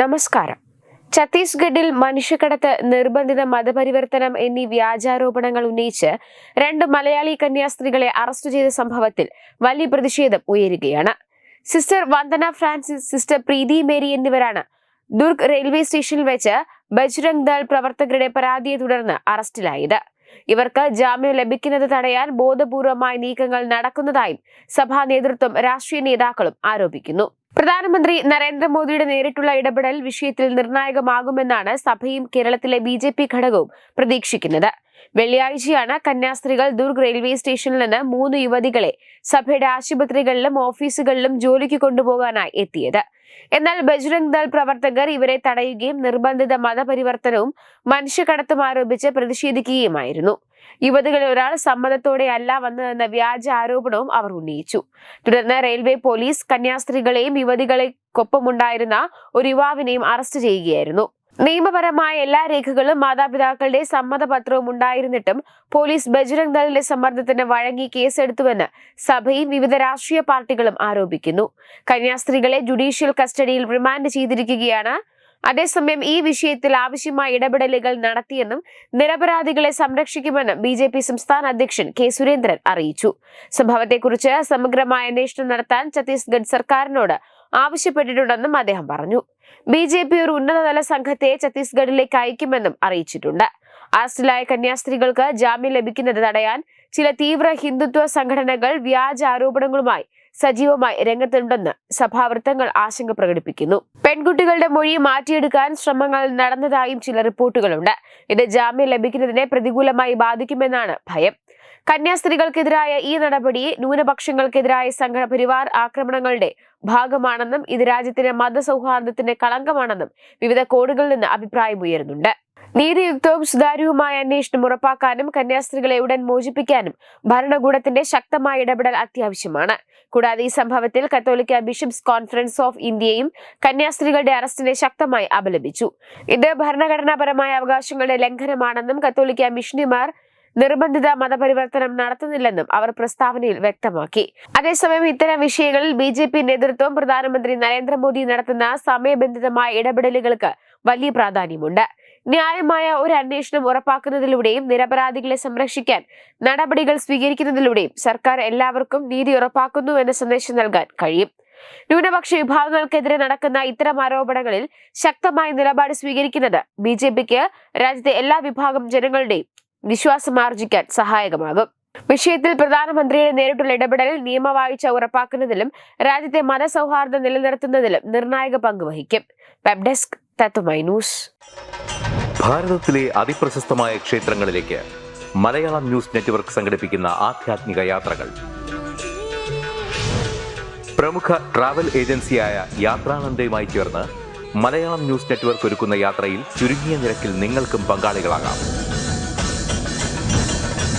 നമസ്കാരം. ഛത്തീസ്ഗഡിൽ മനുഷ്യക്കടത്ത് നിർബന്ധിത മതപരിവർത്തനം എന്നീ വ്യാജാരോപണങ്ങൾ ഉന്നയിച്ച് രണ്ട് മലയാളി കന്യാസ്ത്രീകളെ അറസ്റ്റ് ചെയ്ത സംഭവത്തിൽ വലിയ പ്രതിഷേധം ഉയരുകയാണ്. Sister Vandana Francis sister Preethi Mary എന്നിവരാണ് ദുർഗ് റെയിൽവേ സ്റ്റേഷനിൽ വെച്ച് ബജ്രംഗ് ദൾ പ്രവർത്തകരുടെ പരാതിയെ തുടർന്ന് അറസ്റ്റിലായത്. ഇവർക്ക് ജാമ്യം ലഭിക്കുന്നത് തടയാൻ ബോധപൂർവമായ നീക്കങ്ങൾ നടക്കുന്നതായും സഭാ നേതൃത്വം രാഷ്ട്രീയ നേതാക്കളും ആരോപിക്കുന്നു. പ്രധാനമന്ത്രി നരേന്ദ്രമോദിയുടെ നേരിട്ടുള്ള ഇടപെടൽ വിഷയത്തിൽ നിർണായകമാകുമെന്നാണ് സഭയും കേരളത്തിലെ ബി ഘടകവും പ്രതീക്ഷിക്കുന്നത്. വെള്ളിയാഴ്ചയാണ് കന്യാസ്ത്രീകൾ ദുർഗ് റെയിൽവേ സ്റ്റേഷനിൽ നിന്ന് മൂന്ന് യുവതികളെ സഭയുടെ ആശുപത്രികളിലും ഓഫീസുകളിലും ജോലിക്ക് കൊണ്ടുപോകാനായി എത്തിയത്. എന്നാൽ ബജ്രംഗ് ദൾ പ്രവർത്തകർ ഇവരെ തടയുകയും നിർബന്ധിത മതപരിവർത്തനവും മനുഷ്യക്കടത്തും ആരോപിച്ച് പ്രതിഷേധിക്കുകയുമായിരുന്നു. യുവതികളിൽ ഒരാൾ സമ്മതത്തോടെ അല്ല വന്നതെന്ന വ്യാജ ആരോപണവും അവർ ഉന്നയിച്ചു. തുടർന്ന് റെയിൽവേ പോലീസ് കന്യാസ്ത്രീകളെയും യുവതികളെക്കൊപ്പമുണ്ടായിരുന്ന ഒരു യുവാവിനെയും അറസ്റ്റ് ചെയ്യുകയായിരുന്നു. നിയമപരമായ എല്ലാ രേഖകളും മാതാപിതാക്കളുടെ സമ്മതപത്രവും ഉണ്ടായിരുന്നിട്ടും പോലീസ് ബജ്രംഗ് ദളിന്റെ സമ്മർദ്ദത്തിന് വഴങ്ങി കേസെടുത്തുവെന്ന് സഭയും വിവിധ രാഷ്ട്രീയ പാർട്ടികളും ആരോപിക്കുന്നു. കന്യാസ്ത്രീകളെ ജുഡീഷ്യൽ കസ്റ്റഡിയിൽ റിമാൻഡ് ചെയ്തിരിക്കുകയാണ്. അതേസമയം ഈ വിഷയത്തിൽ ആവശ്യമായ ഇടപെടലുകൾ നടത്തിയെന്നും നിരപരാധികളെ സംരക്ഷിക്കുമെന്നും ബി ജെ പി സംസ്ഥാന അധ്യക്ഷൻ കെ സുരേന്ദ്രൻ അറിയിച്ചു. സംഭവത്തെക്കുറിച്ച് സമഗ്രമായ അന്വേഷണം നടത്താൻ ഛത്തീസ്ഗഡ് സർക്കാരിനോട് ആവശ്യപ്പെട്ടിട്ടുണ്ടെന്നും അദ്ദേഹം പറഞ്ഞു. ബി ജെ പി ഒരു ഉന്നതതല സംഘത്തെ ഛത്തീസ്ഗഡിലേക്ക് അയക്കുമെന്നും അറിയിച്ചിട്ടുണ്ട്. അറസ്റ്റിലായ കന്യാസ്ത്രീകൾക്ക് ജാമ്യം ലഭിക്കുന്നത് തടയാൻ ചില തീവ്ര ഹിന്ദുത്വ സംഘടനകൾ വ്യാജ ആരോപണങ്ങളുമായി സജീവമായി രംഗത്തുണ്ടെന്ന് സഭാവൃത്തങ്ങൾ ആശങ്ക പ്രകടിപ്പിക്കുന്നു. പെൺകുട്ടികളുടെ മൊഴി മാറ്റിയെടുക്കാൻ ശ്രമങ്ങൾ നടന്നതായും ചില റിപ്പോർട്ടുകളുണ്ട്. ഇത് ജാമ്യം ലഭിക്കുന്നതിനെ പ്രതികൂലമായി ബാധിക്കുമെന്നാണ് ഭയം. കന്യാസ്ത്രീകൾക്കെതിരായ ഈ നടപടി ന്യൂനപക്ഷങ്ങൾക്കെതിരായ സംഘപരിവാർ ആക്രമണങ്ങളുടെ ഭാഗമാണെന്നും ഇത് രാജ്യത്തിന്റെ മതസൗഹാർദ്ദത്തിന്റെ കളങ്കമാണെന്നും വിവിധ കോണുകളിൽ നിന്ന് അഭിപ്രായമുയരുന്നുണ്ട് നീതിയുക്തവും സുതാര്യവുമായ അന്വേഷണം ഉറപ്പാക്കാനും കന്യാസ്ത്രീകളെ ഉടൻ മോചിപ്പിക്കാനും ഭരണകൂടത്തിന്റെ ശക്തമായ ഇടപെടൽ അത്യാവശ്യമാണ്. കൂടാതെ ഈ സംഭവത്തിൽ കത്തോലിക്ക ബിഷപ്സ് കോൺഫറൻസ് ഓഫ് ഇന്ത്യയും കന്യാസ്ത്രീകളുടെ അറസ്റ്റിനെ ശക്തമായി അപലപിച്ചു. ഇത് ഭരണഘടനാപരമായ അവകാശങ്ങളുടെ ലംഘനമാണെന്നും കത്തോലിക്ക മിഷണറിമാർ നിർബന്ധിത മതപരിവർത്തനം നടത്തുന്നില്ലെന്നും അവർ പ്രസ്താവനയിൽ വ്യക്തമാക്കി. അതേസമയം ഇത്തരം വിഷയങ്ങളിൽ ബി ജെ പി നേതൃത്വം പ്രധാനമന്ത്രി നരേന്ദ്രമോദി നടത്തുന്ന സമയബന്ധിതമായ ഇടപെടലുകൾക്ക് വലിയ പ്രാധാന്യമുണ്ട്. ന്യായമായ ഒരു അന്വേഷണം ഉറപ്പാക്കുന്നതിലൂടെയും നിരപരാധികളെ സംരക്ഷിക്കാൻ നടപടികൾ സ്വീകരിക്കുന്നതിലൂടെയും സർക്കാർ എല്ലാവർക്കും നീതി ഉറപ്പാക്കുന്നു എന്ന സന്ദേശം നൽകാൻ കഴിയും. ന്യൂനപക്ഷ വിഭാഗങ്ങൾക്കെതിരെ നടക്കുന്ന ഇത്തരം ആരോപണങ്ങളിൽ ശക്തമായ നിലപാട് സ്വീകരിക്കുന്നത് ബി ജെ പിക്ക് രാജ്യത്തെ എല്ലാ വിഭാഗം ജനങ്ങളുടെയും വിശ്വാസം ആർജിക്കാൻ സഹായകമാകും. വിഷയത്തിൽ പ്രധാനമന്ത്രിയുടെ നേരിട്ടുള്ള ഇടപെടൽ നിയമവാഴ്ച ഉറപ്പാക്കുന്നതിലും രാജ്യത്തെ മതസൗഹാർദ്ദം നിലനിർത്തുന്നതിലും നിർണായക പങ്ക് വഹിക്കും. വെബ് ഡെസ്ക് തത്വമൈ ന്യൂസ്. ഭാരതത്തിലെ അതിപ്രശസ്തമായ ക്ഷേത്രങ്ങളിലേക്ക് മലയാളം ന്യൂസ് നെറ്റ്വർക്ക് സംഘടിപ്പിക്കുന്ന ആധ്യാത്മിക യാത്രകൾ. പ്രമുഖ ട്രാവൽ ഏജൻസിയായ യാത്രാനന്ദയുമായി ചേർന്ന് മലയാളം ന്യൂസ് നെറ്റ്വർക്ക് ഒരുക്കുന്ന യാത്രയിൽ ചുരുങ്ങിയ നിരക്കിൽ നിങ്ങൾക്കും പങ്കാളികളാകാം.